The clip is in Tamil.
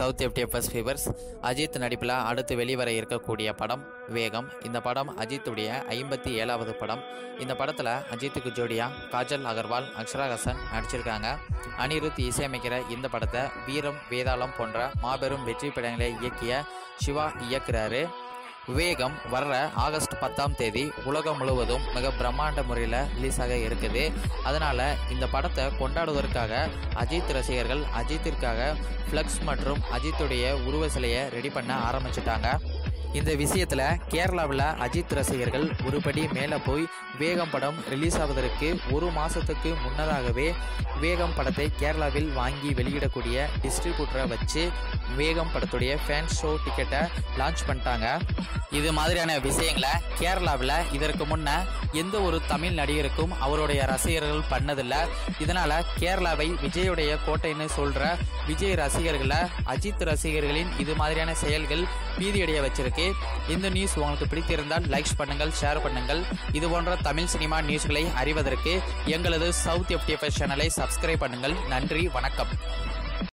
South FDFS fevers. அஜித் நடிப்பில் அடுத்து வெளிவர இருக்கக்கூடிய படம் வேகம். இந்த படம் அஜித்துடைய ஐம்பத்தி ஏழாவது படம். இந்த படத்தில் அஜித்துக்கு ஜோடியா காஜல் அகர்வால் அக்ஷரா ஹசன் நடிச்சிருக்காங்க. அனிருத் இசையமைக்கிற இந்த படத்தை வீரம் வேதாளம் போன்ற மாபெரும் வெற்றி படங்களை இயக்கிய சிவா இயக்குறாரு. வேகம் வர்ற ஆகஸ்ட் பத்தாம் தேதி உலகம் முழுவதும் மிக பிரம்மாண்ட முறையில் ரிலீஸ் ஆக இருக்குது. அதனால் இந்த படத்தை கொண்டாடுவதற்காக அஜித் ரசிகர்கள் அஜித்திற்காக ஃப்ளக்ஸ் மற்றும் அஜித்துடைய உருவ சிலையை ரெடி பண்ண ஆரம்பிச்சிட்டாங்க. இந்த விஷயத்தில் கேரளாவில் அஜித் ரசிகர்கள் ஒருபடி மேலே போய் வேகம் படம் ரிலீஸ் ஆவதற்கு ஒரு மாதத்துக்கு முன்னதாகவே வேகம் படத்தை கேரளாவில் வாங்கி வெளியிடக்கூடிய டிஸ்ட்ரிபியூட்டரை வச்சு வேகம் படத்துடைய ஃபேன் ஷோ டிக்கெட்டை லான்ச் பண்ணிட்டாங்க. இது மாதிரியான விஷயங்களை கேரளாவில் இதற்கு முன்ன எந்த ஒரு தமிழ் நடிகருக்கும் அவருடைய ரசிகர்கள் பண்ணதில்லை. இதனால் கேரளாவை விஜயுடைய கோட்டைன்னு சொல்கிற விஜய் ரசிகர்களை அஜித் ரசிகர்களின் இது மாதிரியான செயல்கள் பீதியடைய வச்சிருக்கு. இந்த நியூஸ் உங்களுக்கு பிடித்திருந்தால் லைக்ஸ் பண்ணுங்கள் ஷேர் பண்ணுங்கள். இது போன்ற தமிழ் சினிமா நியூஸ்களை அறிவதற்கு எங்களது சவுத் எஃப்டிஎஃப்எஸ் சேனலை சப்ஸ்கிரைப் பண்ணுங்கள். நன்றி வணக்கம்.